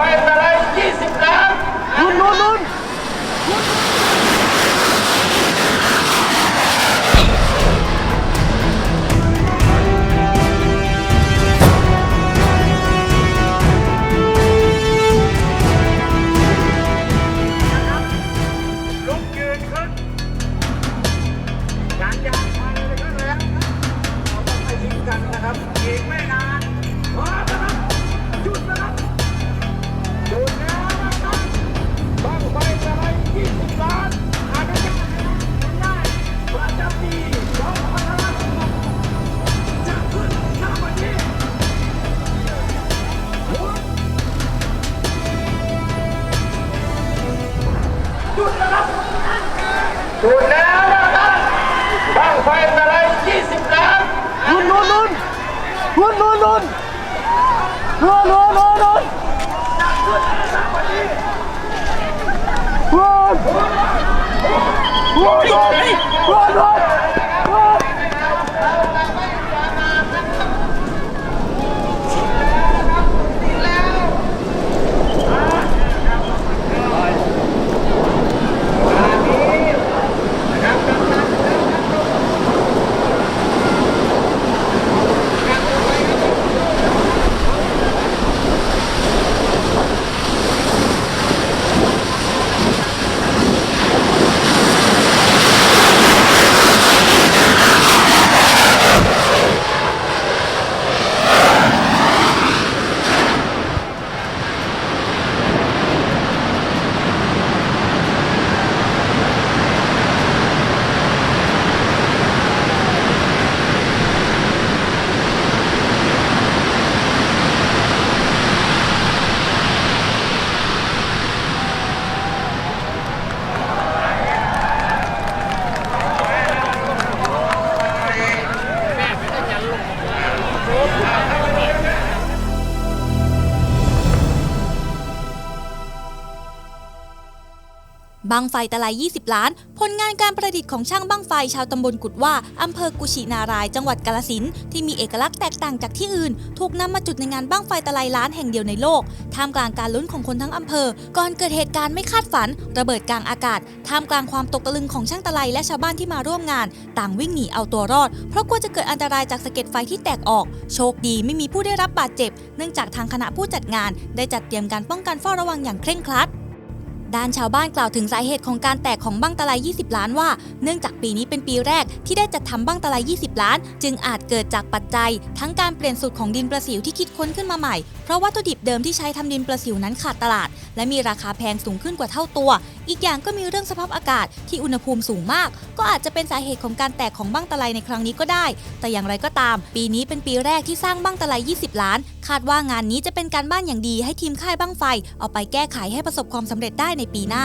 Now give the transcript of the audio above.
ไฟอะไร20ล้านลุ้นลุ้นลุ้น สูดแล้วนะครับบ้างไฟตะไล20ล้านนุ่นลุ้นลุ้นลุ้นลุ้นลุ้นลุ้นลุ้นลุ้นลุ้นลุ้นลุ้นลุ้นลุ้น บังไฟตะไล20 ล้าน ผลงานการประดิษฐ์ของช่างบังไฟชาวตำบลกุดว่า อำเภอกุชินาราย จังหวัดกาลสินที่มีเอกลักษณ์แตกต่างจากที่อื่น ถูกนำมาจุดในงานบังไฟตะไลล้านแห่งเดียวในโลก ท่ามกลางการลุ้นของคนทั้งอำเภอ ก่อนเกิดเหตุการณ์ไม่คาดฝัน ระเบิดกลางอากาศ ท่ามกลางความตกตะลึงของช่างตะไลและชาวบ้านที่มาร่วมงาน ต่างวิ่งหนีเอาตัวรอด เพราะกลัวจะเกิดอันตรายจากสะเก็ดไฟที่แตกออก โชคดีไม่มีผู้ได้รับบาดเจ็บ เนื่องจากทางคณะผู้จัดงาน ได้จัดเตรียมการป้องกันเฝ้าระวังอย่างเคร่งครัด ด้านชาวบ้านกล่าวถึงสาเหตุของการแตกของบั้งตะไล20 ล้านว่า เนื่องจากปีนี้เป็นปีแรกที่ได้จัดทำบั้งตะไล20 ล้าน จึงอาจเกิดจากปัจจัย ทั้งการเปลี่ยนสูตรของดินประสิวที่คิดค้นขึ้นมาใหม่ เพราะวัตถุดิบเดิมที่ใช้ทำดินประสิวนั้นขาดตลาด และมีราคาแพงสูงขึ้นกว่าเท่าตัว อีกอย่างก็มีเรื่องสภาพอากาศที่อุณหภูมิสูงมาก ก็อาจจะเป็นสาเหตุของการแตกของบั้งตะไลในครั้งนี้ก็ได้ แต่อย่างไรก็ตาม ปีนี้เป็นปีแรกที่สร้างบั้งตะไล 20 ล้าน คาดว่างานนี้จะเป็นการบ้านอย่างดีให้ทีมค่ายบั้งไฟ เอาไปแก้ไขให้ประสบความสำเร็จได้ในปีหน้า